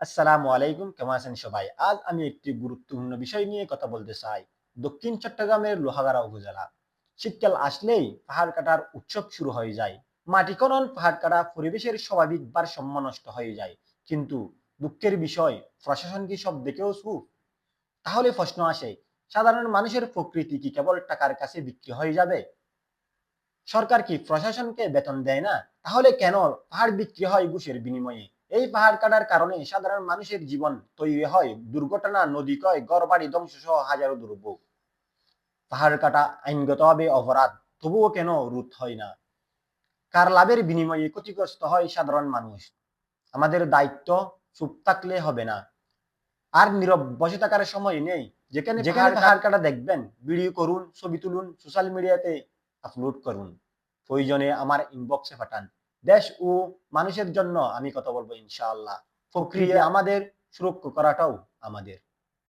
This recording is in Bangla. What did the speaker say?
আসসালামু আলাইকুম, কেমন আছেন সবাই? আজ আমি একটি গুরুত্বপূর্ণ বিষয় নিয়ে কথা বলতে চাই। দক্ষিণ চট্টগ্রামের লোহাগাড়া উপজেলা। শীতকাল আসলেই পাহাড় কাটার উৎসব শুরু হয়ে যায়। মাটি খনন, পাহাড় কাটা পরিবেশের স্বাভাবিক ভারসাম্য নষ্ট হয়ে যায়। কিন্তু দুঃখের বিষয়, প্রশাসন কি সব দেখেও সুখ? তাহলে প্রশ্ন আসে, সাধারণ মানুষের প্রকৃতি কি কেবল টাকার কাছে বিক্রি হয়ে যাবে? সরকার কি প্রশাসনকে বেতন দেয় না? তাহলে কেন পাহাড় বিক্রি হয় ঘুষের বিনিময়ে? এই পাহাড় কাটার কারণে সাধারণ মানুষের জীবন তৈরি হয় দুর্ঘটনা নদী কয় গড় বাড়ি ধ্বংস সহ হাজারো দুর্ভোগ। পাহাড় কাটা আইনগতভাবে অপরাধ তবুও কেন রোধ হয় না? কার লাভের বিনিময়ে ক্ষতিগ্রস্ত হয় সাধারণ মানুষ? আমাদের দায়িত্ব চুপ থাকলে হবে না। আর নীরব বসে থাকার সময় নেই। যেখানে যেখানে পাহাড় কাটা দেখবেন ভিডিও করুন ছবি তুলুন সোশ্যাল মিডিয়াতে আপলোড করুন। প্রয়োজনে আমার ইনবক্সে পাঠান। দেশ ও মানুষের জন্য আমি কথা বলব ইনশাআল্লাহ। প্রক্রিয়া আমাদের সুরক্ষা করাটাও আমাদের।